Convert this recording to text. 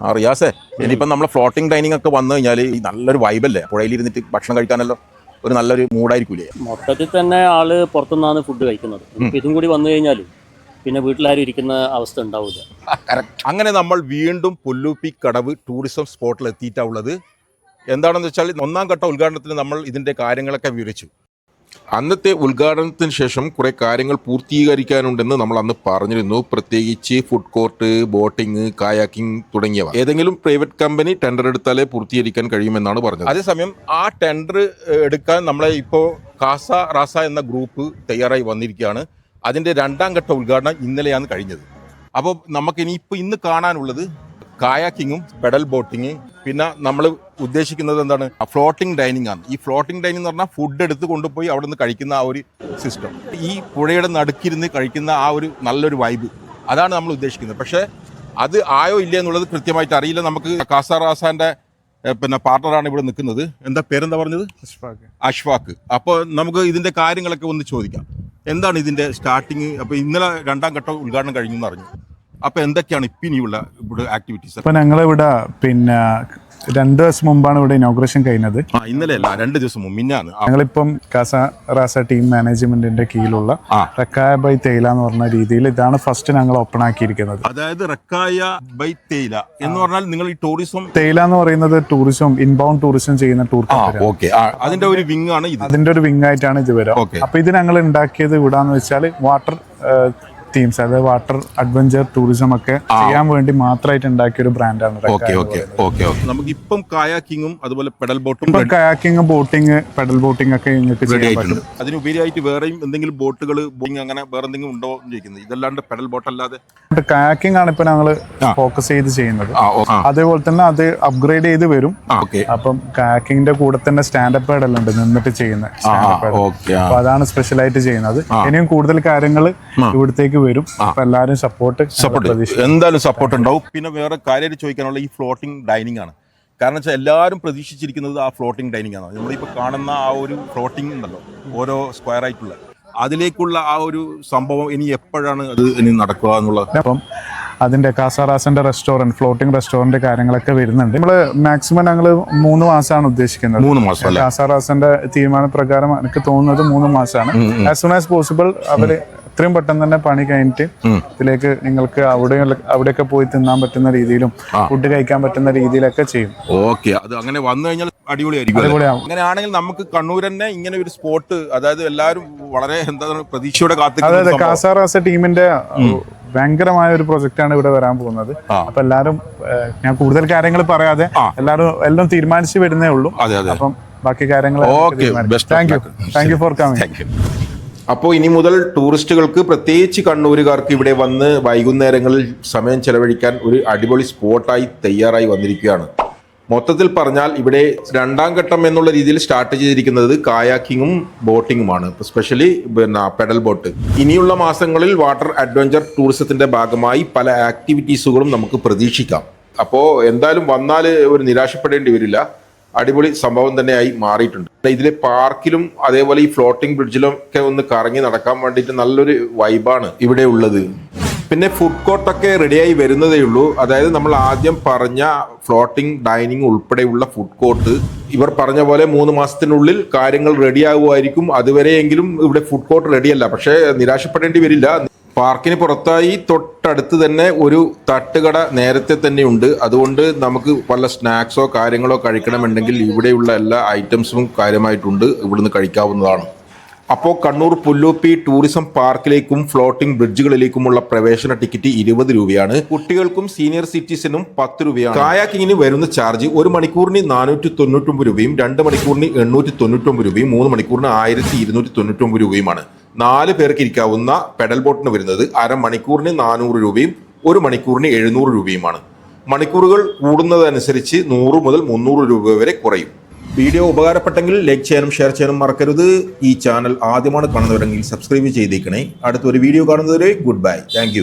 ആ റിയാസേ ഇനിയിപ്പം നമ്മളെ ഫ്ലോട്ടിംഗ് ഡൈനിങ് ഒക്കെ വന്നു കഴിഞ്ഞാൽ ഈ നല്ലൊരു വൈബല്ലേ പുഴയിലിരുന്നിട്ട് ഭക്ഷണം കഴിക്കാനല്ലോ ഒരു നല്ലൊരു മൂഡായിരിക്കൂലേ? മൊത്തത്തിൽ തന്നെ ആൾ പുറത്തുനിന്നാണ് ഫുഡ് കഴിക്കുന്നത്. ഇതും കൂടി വന്നു കഴിഞ്ഞാൽ പിന്നെ വീട്ടിലാരും ഇരിക്കുന്ന അവസ്ഥ ഉണ്ടാവില്ല അങ്ങനെ നമ്മൾ വീണ്ടും പുല്ലൂപ്പി കടവ് ടൂറിസം സ്പോട്ടിൽ എത്തിയിട്ടുള്ളത് എന്താണെന്ന് വെച്ചാൽ ഒന്നാം ഘട്ട ഉദ്ഘാടനത്തിന് നമ്മൾ ഇതിന്റെ കാര്യങ്ങളൊക്കെ വിവരിച്ചു. അന്നത്തെ ഉദ്ഘാടനത്തിന് ശേഷം കുറേ കാര്യങ്ങൾ പൂർത്തീകരിക്കാനുണ്ടെന്ന് നമ്മൾ അന്ന് പറഞ്ഞിരുന്നു. പ്രത്യേകിച്ച് ഫുഡ് കോർട്ട് ബോട്ടിംഗ് കായാക്കിംഗ് തുടങ്ങിയവ. ഏതെങ്കിലും പ്രൈവറ്റ് കമ്പനി ടെൻഡർ എടുത്താലേ പൂർത്തീകരിക്കാൻ കഴിയുമെന്നാണ് പറഞ്ഞത്. അതേസമയം ആ ടെൻഡർ എടുക്കാൻ നമ്മളെ ഇപ്പോൾ കാസ റാസ എന്ന ഗ്രൂപ്പ് തയ്യാറായി വന്നിരിക്കുകയാണ്. അതിന്റെ രണ്ടാം ഘട്ട ഉദ്ഘാടനം ഇന്നലെയാണ് കഴിഞ്ഞത്. അപ്പോൾ നമുക്ക് ഇനിയിപ്പോൾ ഇന്ന് കാണാനുള്ളത് കായാക്കിങ്ങും പെഡൽ ബോട്ടിങ് പിന്നെ നമ്മൾ ഉദ്ദേശിക്കുന്നത് എന്താണ്? ഫ്ലോട്ടിംഗ് ഡൈനിങ് ആണ്. ഈ ഫ്ലോട്ടിംഗ് ഡൈനിങ് എന്ന് പറഞ്ഞാൽ ഫുഡ് എടുത്ത് കൊണ്ടുപോയി അവിടെ നിന്ന് കഴിക്കുന്ന ആ ഒരു സിസ്റ്റം ഈ പുഴയുടെ നടുക്കിരുന്ന് കഴിക്കുന്ന ആ ഒരു നല്ലൊരു വൈബ് അതാണ് നമ്മൾ ഉദ്ദേശിക്കുന്നത്. പക്ഷേ അത് ആയോ ഇല്ല എന്നുള്ളത് കൃത്യമായിട്ട് അറിയില്ല. നമുക്ക് കാസാറാസാന്റെ പിന്നെ പാർട്ണറാണ് ഇവിടെ നിൽക്കുന്നത്. എന്താ പേരെന്താ പറഞ്ഞത്? അഷ്ഫാക്ക് അപ്പോൾ നമുക്ക് ഇതിന്റെ കാര്യങ്ങളൊക്കെ ഒന്ന് ചോദിക്കാം. എന്താണ് ഇതിന്റെ സ്റ്റാർട്ടിങ് അപ്പോൾ ഇന്നലെ രണ്ടാം ഘട്ടം ഉദ്ഘാടനം കഴിഞ്ഞു എന്ന് അറിഞ്ഞു. അപ്പോൾ എന്തൊക്കെയാണ് ഇപ്പം ഇനിയുള്ള ഇവിടെ ആക്ടിവിറ്റീസ് അപ്പോൾ ഞങ്ങളിവിടെ പിന്നെ രണ്ട് ദിവസം മുമ്പാണ് ഇവിടെ ഇനോഗ്രേഷൻ കഴിഞ്ഞത്. ആ ഇന്നലെ അല്ല രണ്ട് ദിവസം മുമ്പ് മിന്നാണ് ആ, ഞങ്ങളിപ്പം കാസ റാസ ടീം മാനേജ്മെന്റിന്റെ കീഴിലുള്ള ആ. റക്കായ ബൈ തേയില എന്ന് പറഞ്ഞ രീതിയിൽ ഇതാണ് ഫസ്റ്റ് ഞങ്ങൾ ഓപ്പൺ ആക്കിയിരിക്കുന്നത്. അതായത് റക്കായ ബൈ തേയില എന്ന് പറഞ്ഞാൽ നിങ്ങൾ ഈ ടൂറിസം തേയില എന്ന് പറയുന്നത് ടൂറിസം ഇൻബൗണ്ട് ടൂറിസം ചെയ്യുന്ന ടൂർ ആ കമ്പനി ഓക്കെ അതിന്റെ ഒരു വിങ് ആണ് ഇത്. അതിന്റെ ഒരു വിങ് ആയിട്ടാണ് ഇത് വരാം Okay. അപ്പൊ ഇത് ഞങ്ങൾ ഉണ്ടാക്കിയത് ഇവിടാന്ന് വെച്ചാൽ വാട്ടർ തീംസ് അതായത് വാട്ടർ അഡ്വഞ്ചർ ടൂറിസം ഒക്കെ ചെയ്യാൻ വേണ്ടി മാത്രമായിട്ട് ഉണ്ടാക്കിയ ഒരു ബ്രാൻഡാണ് ഓക്കെ ഓക്കെ ഓക്കെ ഓക്കെ നമുക്ക് ഇപ്പം കായാക്കിങ്ങും അതുപോലെ പെഡൽ ബോട്ടും kayaking kayaking boating pedal boating ഒക്കെ നിങ്ങൾക്ക് ചെയ്യാൻ പറ്റും. അതിനുപരിയായിട്ട് വേറെയും എന്തെങ്കിലും ബോട്ടുകൾ ബോട്ടിങ് അങ്ങനെ വേറെ എന്തെങ്കിലും ഉണ്ടോ എന്ന് ചോദിക്കുന്നത്. ഇതല്ലാണ്ട് പെഡൽ ബോട്ട് അല്ലാതെ കയാക്കിംഗ് ആണ് ഇപ്പൊ ഞങ്ങൾ ഫോക്കസ് ചെയ്ത് ചെയ്യുന്നത്. അതേപോലെ തന്നെ അത് അപ്ഗ്രേഡ് ചെയ്ത് വരും. അപ്പം കയാക്കിങ്ങിന്റെ കൂടെ തന്നെ സ്റ്റാൻഡപ്പ് പെഡൽ ഉണ്ട് നിന്നിട്ട് ചെയ്യുന്ന സ്റ്റാൻഡപ്പ് പാഡൽ അപ്പൊ അതാണ് സ്പെഷ്യൽ ആയിട്ട് ചെയ്യുന്നത്. ഇനിയും കൂടുതൽ കാര്യങ്ങൾ ഇവിടത്തേക്ക് വരും. എല്ലാവരും സപ്പോർട്ട് സപ്പോർട്ട് എന്തായാലും സപ്പോർട്ട് ഉണ്ടാവും. പിന്നെ വേറെ കാര്യമായിട്ട് ചോദിക്കാനുള്ള ഈ ഫ്ലോട്ടിംഗ് ഡൈനിങ് ആണ്. കാരണം വെച്ചാൽ എല്ലാവരും പ്രതീക്ഷിച്ചിരിക്കുന്നത് ആ ഫ്ലോട്ടിംഗ് ഡൈനിങ് ആണ്. നമ്മളിപ്പോൾ കാണുന്ന ആ ഒരു ഫ്ലോട്ടിംഗ് ഉണ്ടല്ലോ ഓരോ സ്ക്വയർ ആയിട്ടുള്ള. അതിലേക്കുള്ള ആ ഒരു സംഭവം ഇനി എപ്പോഴാണ് അത് ഇനി നടക്കുക എന്നുള്ളത് അപ്പം അതിന്റെ കാസാറാസിന്റെ റെസ്റ്റോറന്റ് ഫ്ലോട്ടിംഗ് റെസ്റ്റോറന്റ് കാര്യങ്ങളൊക്കെ വരുന്നുണ്ട്. നമ്മൾ മാക്സിമം ഞങ്ങൾ മൂന്ന് മാസമാണ് ഉദ്ദേശിക്കുന്നത്. മൂന്ന് മാസം കാസാറാസിന്റെ തീരുമാനപ്രകാരം തീരുമാന പ്രകാരം എനിക്ക് തോന്നുന്നത് മൂന്ന് മാസമാണ് ആസ് സൂൺ ആസ് പോസിബിൾ അവർ എത്രയും പെട്ടെന്ന് തന്നെ പണി കഴിഞ്ഞിട്ട് ഇതിലേക്ക് നിങ്ങൾക്ക് അവിടെ അവിടെയൊക്കെ പോയി തിന്നാൻ പറ്റുന്ന രീതിയിലും ഫുഡ് കഴിക്കാൻ പറ്റുന്ന രീതിയിലൊക്കെ ചെയ്യും. ഓക്കെ അത് അങ്ങനെ വന്നു കഴിഞ്ഞാൽ അടിപൊളിയായിരിക്കും അങ്ങനെയാണെങ്കിൽ നമുക്ക് കണ്ണൂർ തന്നെ ഇങ്ങനെ ഒരു സ്പോട്ട് അതായത് എല്ലാവരും വളരെ എന്താ പ്രതീക്ഷയോടെ അതെ കാസാറാസ ടീമിന്റെ ഭയങ്കരമായ ഒരു പ്രൊജക്റ്റ് ആണ് ഇവിടെ വരാൻ പോകുന്നത്. അപ്പൊ എല്ലാരും ഞാൻ കൂടുതൽ കാര്യങ്ങൾ പറയാതെ എല്ലാവരും എല്ലാരും എല്ലാം തീരുമാനിച്ചു വരുന്നേ ഉള്ളൂ. അപ്പം ബാക്കി കാര്യങ്ങൾ thank you thank you for coming thank you അപ്പോൾ ഇനി മുതൽ ടൂറിസ്റ്റുകൾക്ക് പ്രത്യേകിച്ച് കണ്ണൂരുകാർക്ക് ഇവിടെ വന്ന് വൈകുന്നേരങ്ങളിൽ സമയം ചെലവഴിക്കാൻ ഒരു അടിപൊളി സ്പോട്ടായി തയ്യാറായി വന്നിരിക്കുകയാണ്. മൊത്തത്തിൽ പറഞ്ഞാൽ ഇവിടെ രണ്ടാം ഘട്ടം എന്നുള്ള രീതിയിൽ സ്റ്റാർട്ട് ചെയ്തിരിക്കുന്നത് കായാക്കിങ്ങും ബോട്ടിങ്ങുമാണ്. സ്പെഷ്യലി പിന്നെ പെഡൽ ബോട്ട്. ഇനിയുള്ള മാസങ്ങളിൽ വാട്ടർ അഡ്വഞ്ചർ ടൂറിസത്തിന്റെ ഭാഗമായി പല ആക്ടിവിറ്റീസുകളും നമുക്ക് പ്രതീക്ഷിക്കാം. അപ്പോൾ എന്തായാലും വന്നാൽ ഒരു നിരാശപ്പെടേണ്ടി വരില്ല. അടിപൊളി സംഭവം തന്നെയായി മാറിയിട്ടുണ്ട്. ഇതിലെ പാർക്കിലും അതേപോലെ ഈ ഫ്ലോട്ടിംഗ് ബ്രിഡ്ജിലും ഒക്കെ ഒന്ന് കറങ്ങി നടക്കാൻ വേണ്ടിയിട്ട് നല്ലൊരു വൈബാണ് ഇവിടെ ഉള്ളത്. പിന്നെ ഫുഡ് കോർട്ടൊക്കെ റെഡിയായി വരുന്നതേ ഉള്ളൂ. അതായത് നമ്മൾ ആദ്യം പറഞ്ഞ ഫ്ലോട്ടിംഗ് ഡൈനിങ് ഉൾപ്പെടെയുള്ള ഫുഡ് കോർട്ട് ഇവർ പറഞ്ഞ പോലെ മൂന്ന് മാസത്തിനുള്ളിൽ കാര്യങ്ങൾ റെഡിയാകുമായിരിക്കും അതുവരെയെങ്കിലും ഇവിടെ ഫുഡ് കോർട്ട് റെഡിയല്ല പക്ഷേ നിരാശപ്പെടേണ്ടി വരില്ല. പാർക്കിന് പുറത്തായി തൊട്ടടുത്ത് തന്നെ ഒരു തട്ടുകട നേരത്തെ തന്നെ ഉണ്ട്. അതുകൊണ്ട് നമുക്ക് പല സ്നാക്സോ കാര്യങ്ങളോ കഴിക്കണമെന്നുണ്ടെങ്കിൽ ഇവിടെയുള്ള എല്ലാ ഐറ്റംസും കാര്യമായിട്ടുണ്ട്. ഇവിടുന്ന് കഴിക്കാവുന്നതാണ്. അപ്പോൾ കണ്ണൂർ പുല്ലൂപ്പി ടൂറിസം പാർക്കിലേക്കും ഫ്ലോട്ടിംഗ് ബ്രിഡ്ജുകളിലേക്കുമുള്ള പ്രവേശന ടിക്കറ്റ് ഇരുപത് രൂപയാണ്. കുട്ടികൾക്കും സീനിയർ സിറ്റിസനും പത്ത് രൂപയാണ്. കായാക്കിങ്ങിന് വരുന്ന ചാർജ് ഒരു മണിക്കൂറിന് നാനൂറ്റി തൊണ്ണൂറ്റൊമ്പത് രൂപയും രണ്ട് മണിക്കൂറിന് എണ്ണൂറ്റി തൊണ്ണൂറ്റൊമ്പത് രൂപയും മൂന്ന് മണിക്കൂറിന് ആയിരത്തി ഇരുന്നൂറ്റി തൊണ്ണൂറ്റൊമ്പത് രൂപയുമാണ്. നാല് പേർക്ക് ഇരിക്കാവുന്ന പെഡൽ ബോട്ടിന് വരുന്നത് അരമണിക്കൂറിന് നാനൂറ് രൂപയും ഒരു മണിക്കൂറിന് എഴുന്നൂറ് രൂപയുമാണ്. മണിക്കൂറുകൾ കൂടുന്നതനുസരിച്ച് നൂറ് മുതൽ മുന്നൂറ് രൂപ വരെ കുറയും. വീഡിയോ ഉപകാരപ്പെട്ടെങ്കിൽ ലൈക്ക് ചെയ്യാനും ഷെയർ ചെയ്യാനും മറക്കരുത്. ഈ ചാനൽ ആദ്യമാണ് കാണുന്നവരെങ്കിൽ സബ്സ്ക്രൈബ് ചെയ്തേക്കണേ. അടുത്തൊരു വീഡിയോ കാണുന്നതുവരെ ഗുഡ് ബൈ. താങ്ക്